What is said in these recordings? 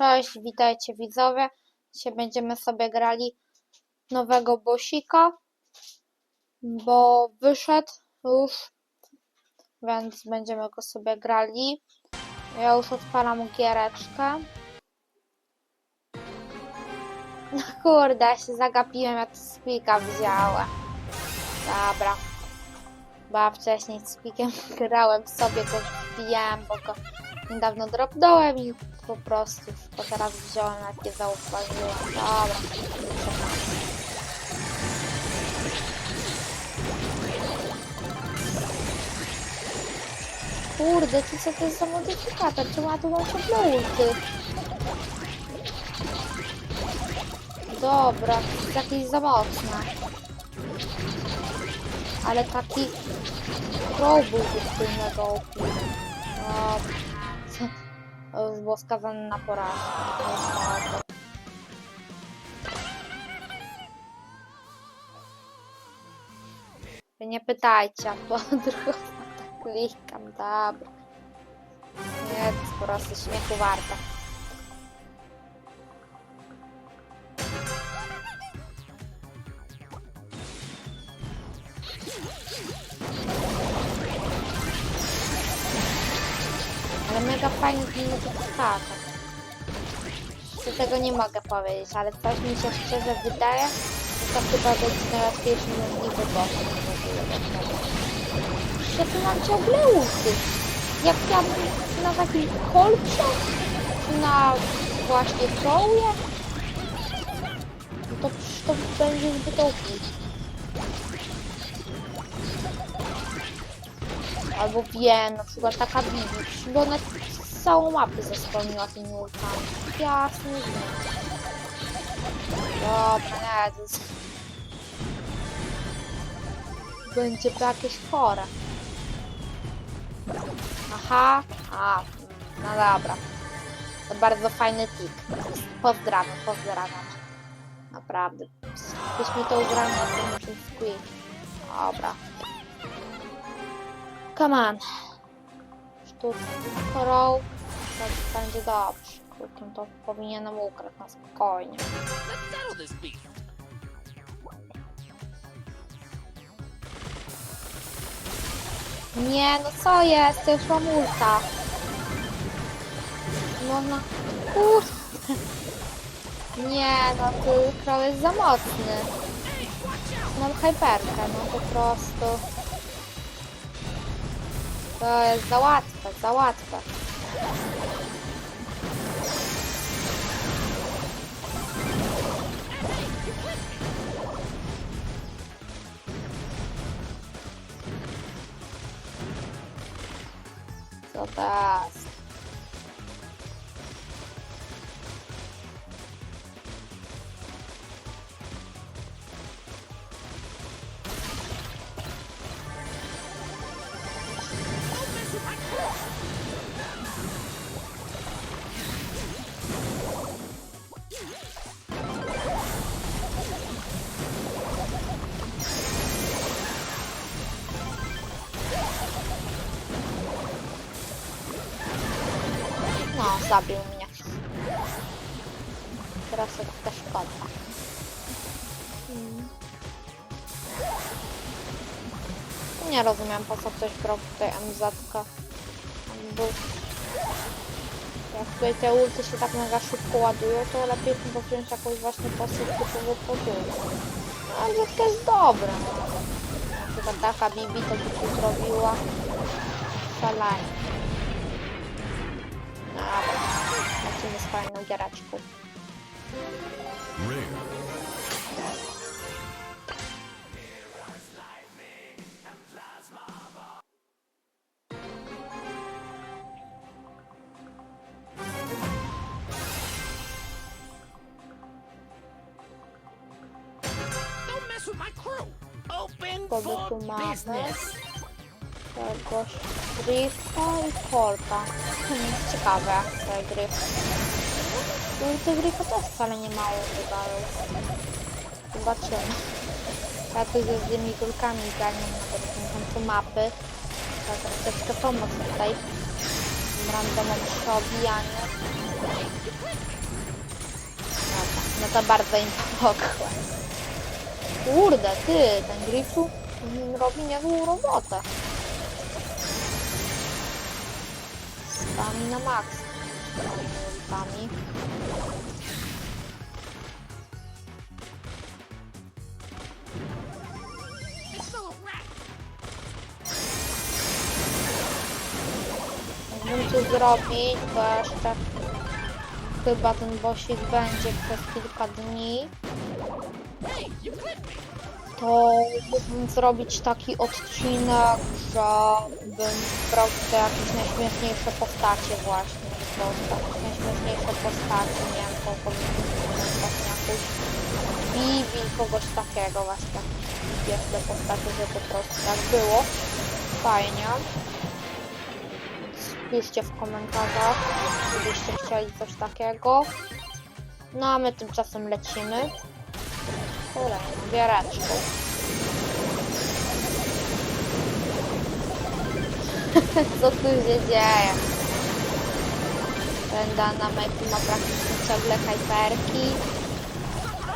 Cześć, witajcie widzowie. Dzisiaj będziemy sobie grali nowego bosika, bo wyszedł już, więc będziemy go sobie grali. Ja już odpalam giereczkę. No kurde, ja się zagapiłem, jak spika wziąłem. Dobra. Bo ja wcześniej z pikiem grałem sobie, go wbijałem, bo go niedawno dropnąłem i po prostu to teraz wziąłem, jak nie zauważyłem. Dobra. Kurde, ty co to jest za modyfikator? Czemu ja tu mam ulty? Dobra, jest jakieś za mocne. Ale taki Crow byłby z tym OP. Dobra. Było skazane na porażkę. Nie pytajcie, bo drugą klikam, dobra. Nie, jest po prostu śmiechu warta. Modyfikator. Jeszcze tego nie mogę powiedzieć, ale coś mi się szczerze wydaje, że to chyba będzie najłatwiejszy możliwy boss. Jeszcze tu mam ciągle ulty. Jak ja na takim kolcie, czy na właśnie trołie, no to to będzie zbyt OP. Albo wiem, na przykład taka Bibi, bo ona całą mapę zaspełniła tymi ultami. Jasny gwint. Dobra, nie, to jest... Będzie to jakieś chore. Aha, a, no dobra. To bardzo fajny tik. Pozdrawiam, pozdrawiam. Naprawdę. Byśmy to ugrali na tym Squid. Dobra. Come on. Sztuką to będzie dobrze. Krukiem to powinienem ugrać na spokojnie. Nie, no co jest? To już mam ulta. Można... Kurde. Nie, no tu crow jest za mocny. Mam hyperkę, no po prostu. To jest za łatwe, zabił mnie. Teraz to trochę szkoda. Mm. Nie rozumiem po co ktoś brał tutaj MZ. Jak tutaj te ulty się tak mega szybko ładują, to lepiej chyba wziąć jakąś właśnie postać typowo podulę. A MZ jest dobre. Na przykład taka Bibi to by tu zrobiła szalenie. Dobra, lecimy z fajną giereczką. Don't mess with my crew. Open Kogo for tu mamy? business. Tegoż Griffa i Korta. Hmm, ciekawe te. No i te gryfy też wcale nie mało wydają. Zobaczymy. Ja tu ze z tymi kulkami ganiam na końcu mapy. Tak, troszeczkę pomoc tutaj. Randomowe przebijanie. to bardzo im pomogło. Kurde, ty, ten Grifu mm, robi niezłą robotę. Stami na max. Rat. Mógłbym zrobić, bo jeszcze chyba ten bossik będzie przez kilka dni. To mógłbym zrobić taki odcinek, że bym brał te jakieś najśmieszniejsze postacie właśnie, po prostu najśmieszniejsze postacie, nie wiem, kogoś właśnie jakąś Bibi, kogoś takiego właśnie, pierwsze postacie, że po prostu tak było. Fajnie. Piszcie w komentarzach, gdybyście chcieli coś takiego. No a my tymczasem lecimy. Kolejną giereczką. Co tu się dzieje? Ten Dynamite ma praktycznie ciągle hyperki.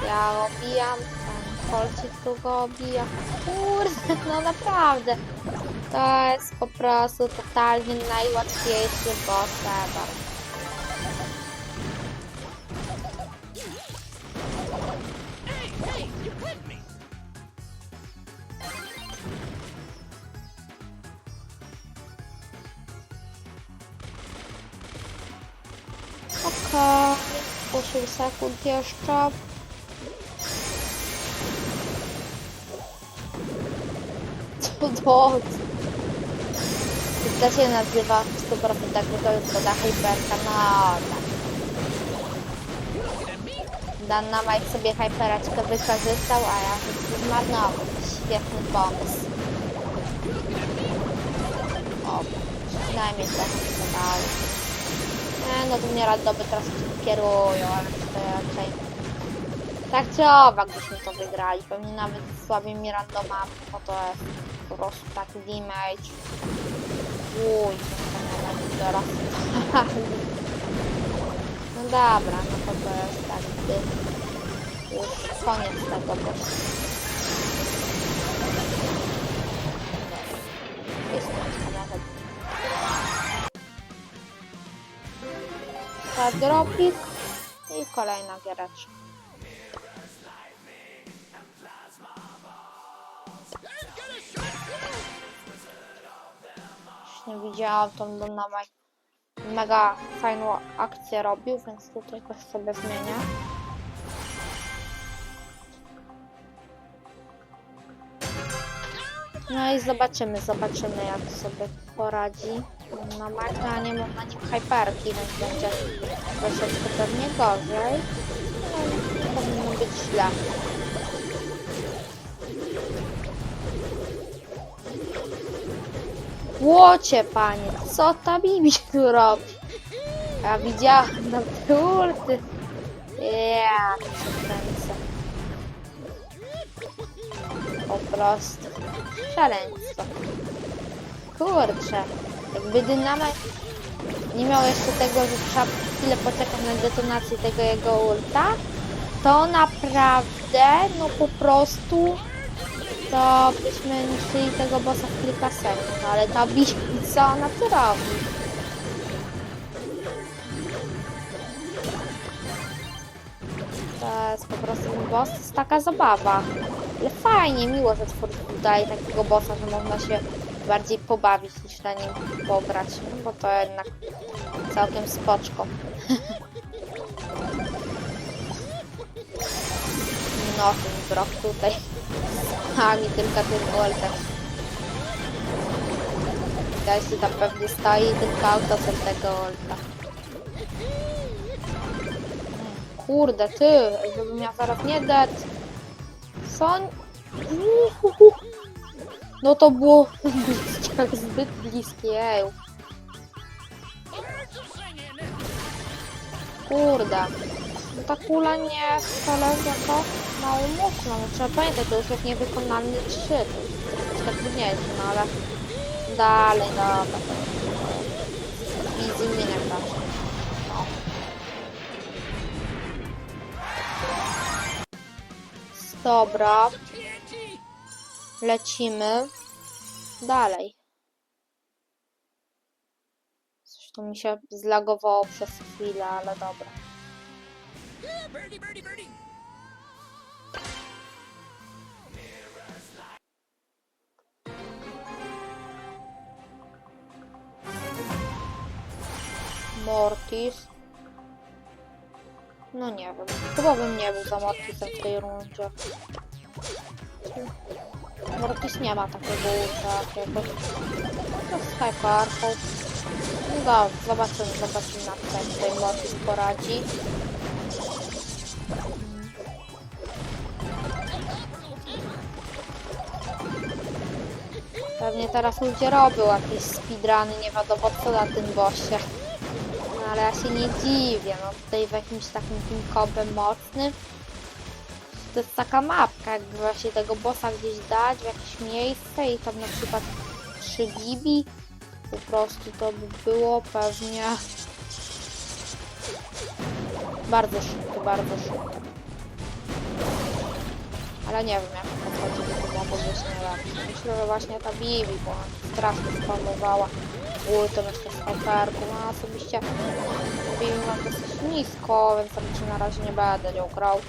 Ja obijam, ten Kolcik tu go obija. Kurde, no naprawdę. To jest po prostu totalnie najłatwiejszy boss ever. 8 sekund jeszcze. Co to? To się nazywa 100% tak, bo to jest woda hyperka. No tak. Dynamite sobie hyperaczkę wykorzystał, a ja się zmarnował. Świetny pomysł. O, przynajmniej tak się Nie, no to mnie radoby teraz kierują, ale to raczej... Tak czy owak byśmy to wygrali, pewnie nawet z słabymi randomami, bo to jest po prostu taki damage. Uj, teraz. no dobra, no to to jest tak, gdy już koniec tego bossa. Jest Dropik i kolejna giereczka. Nie widziałam tą Dynamite. Mega fajną akcję robił, więc tu tylko sobie zmienię. No i zobaczymy, zobaczymy jak sobie poradzi. Na Magna nie mam na nim hyperki, więc będzie troszeczkę pewnie gorzej. No, powinno być źle. Łocie panie, co ta Bibi tu robi? Ja widziałam na te ulty. Ja cię kręcę. Po prostu. Szaleństwo. Kurczę. Jakby dynamit nie miał jeszcze tego, że trzeba chwilę poczekać na detonację tego jego ulta, to naprawdę, no po prostu to byśmy niszczyli tego bossa w kilka sekund, no ale ta co ona tu robi? To jest po prostu boss, to jest taka zabawa. Ale fajnie, miło, że twórcy daje takiego bossa, że można się bardziej pobawić niż na nim pograć, no bo to jednak całkiem spoczko. No, ten brok tutaj. A mi tylko ten voltek. Gościu tam pewnie stoi tylko autocel tego volta. Kurde, ty, żebym ja zaraz nie dać. Co? on- Uhuhu. No to było bliskie, zbyt bliskie, singing. Kurde. No ta kula nie wcale jako mało mocno. No, trzeba pamiętać, to już jest niewykonalny 3. To jest no ale dalej, dobra. to jest Dobra, lecimy dalej. Coś tu mi się zlagowało przez chwilę, ale dobra. Mortis. No nie wiem. Chyba bym nie był za Mortisem w tej rundzie. Mortis nie ma takiego ulta jakiegoś. No z hyperką. No zobaczymy, zobaczymy na co tutaj Mortis poradzi. Pewnie teraz ludzie robią jakieś speedruny, nie wiadomo co na tym bossie. No ale ja się nie dziwię, no tutaj w jakimś takim pinkowym mocnym. To jest taka mapka, jakby właśnie tego bossa gdzieś dać w jakieś miejsce i tam na przykład 3 gibi. Po prostu to by było pewnie bardzo szybko, bardzo szybko. Ale nie wiem jak to chodzi, bo to mogło być najlepsze. Myślę, że właśnie ta Bibi, bo ona strasznie spamowała ultem jeszcze z hyperką. No osobiście mam dosyć nisko, więc raczej na razie nie będę nią grał.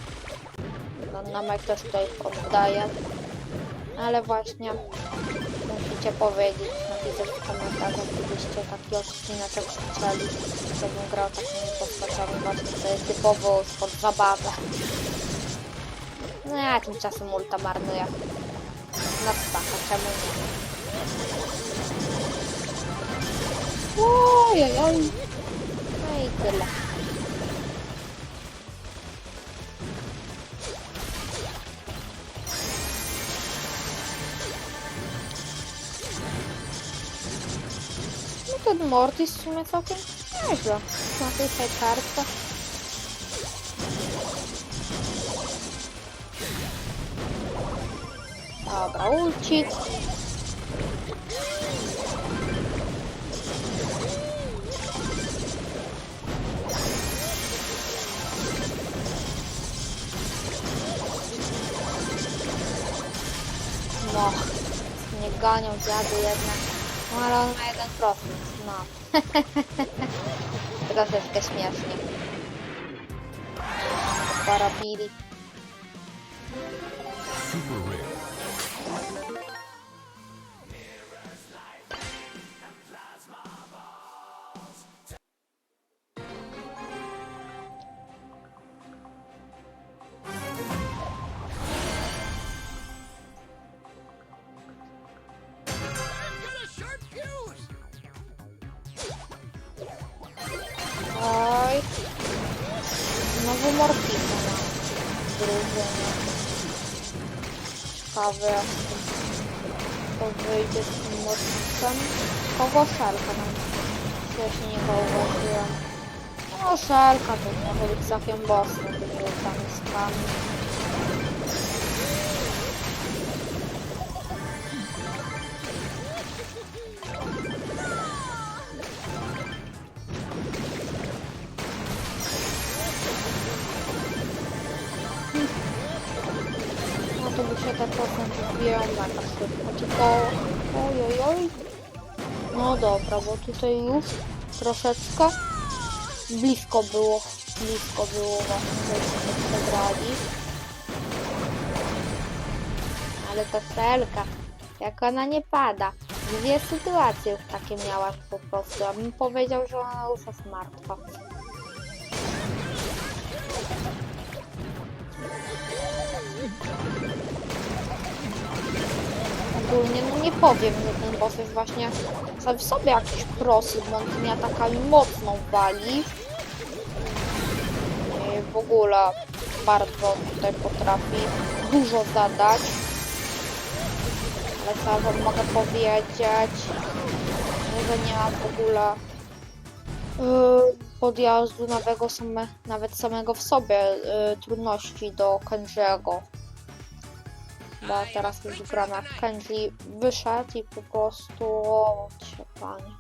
No, Namek też tutaj oddaje. Ale właśnie musicie powiedzieć, napisać w komentarzach, gdybyście taki odcineczek chcieli, żebym grał takimi postaciami właśnie, to jest typowo spod zabawy. No ja tymczasem ulta marnuję. Na staka, czemu nie? Ojojoj. No i tyle. No ten Mortis w sumie całkiem nieźle. Na tej kartce. Dobra, ulcik. No, nie gonią dziady jednak. No ale on ma jeden profil, no. Troszeczkę śmiesznie. Porobili. Super Znowu morfika na drużynie. Ciekawe jak to wyjdzie z tym morfikiem. Kogo szarka nam wcześniej nie zauważyłem. No szarka to może być zakiem bossem, który tam jest kamień. 57% to... Ojojoj. No dobra, bo tutaj już troszeczkę blisko było. Blisko było właśnie, że tak przegrali. Ale ta selka, jak ona nie pada. Dwie sytuacje już takie miała po prostu, a bym powiedział, że ona już jest martwa. Ogólnie, no nie powiem, że ten boss jest właśnie sam w sobie jakiś prosy, bo on tymi atakami mocno wali. I w ogóle bardzo tutaj potrafi dużo zadać. Ale co wam mogę powiedzieć, że nie ma w ogóle yy, podjazdu nowego same, nawet samego w sobie yy, trudności do Kenji'ego bo teraz już gram jak Kenji wyszedł i po prostu o panie,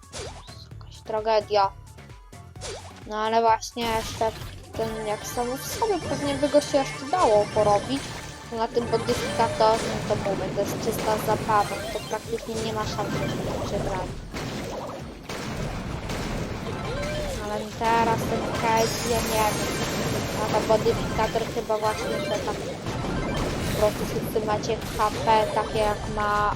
jakaś tragedia. No ale właśnie jeszcze ten jak samo w sobie pewnie by go się jeszcze dało porobić, Na tym modyfikatorze no to mówię, to jest czysta zabawa, to praktycznie nie ma szans, żeśmy przegrali. Ale teraz ten case, ja nie wiem. A ten modyfikator chyba właśnie, że po prostu wszyscy macie HP takie jak ma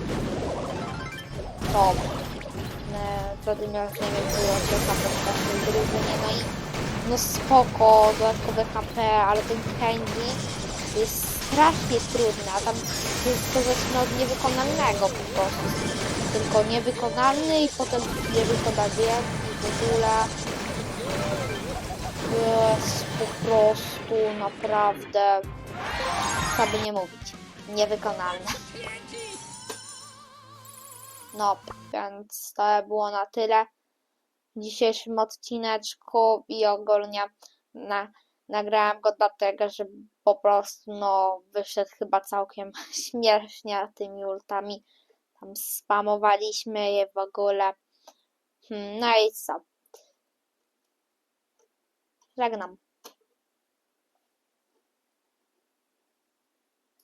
miał, nie wiem, było się HP w każdej drużynie, no i no spoko, dodatkowe HP, ale ten Candy jest strasznie trudny, a tam jest to zaczyna od niewykonalnego po prostu. Tylko niewykonalny i potem nie wykona bieg i w ogóle. Jest po prostu naprawdę, co by nie mówić, niewykonalne. No, więc to było na tyle w dzisiejszym odcineczku i ogólnie na, nagrałem go dlatego, że po prostu no wyszedł chyba całkiem śmiesznie tymi ultami. Tam spamowaliśmy je w ogóle. Hmm, no i co? Żegnam.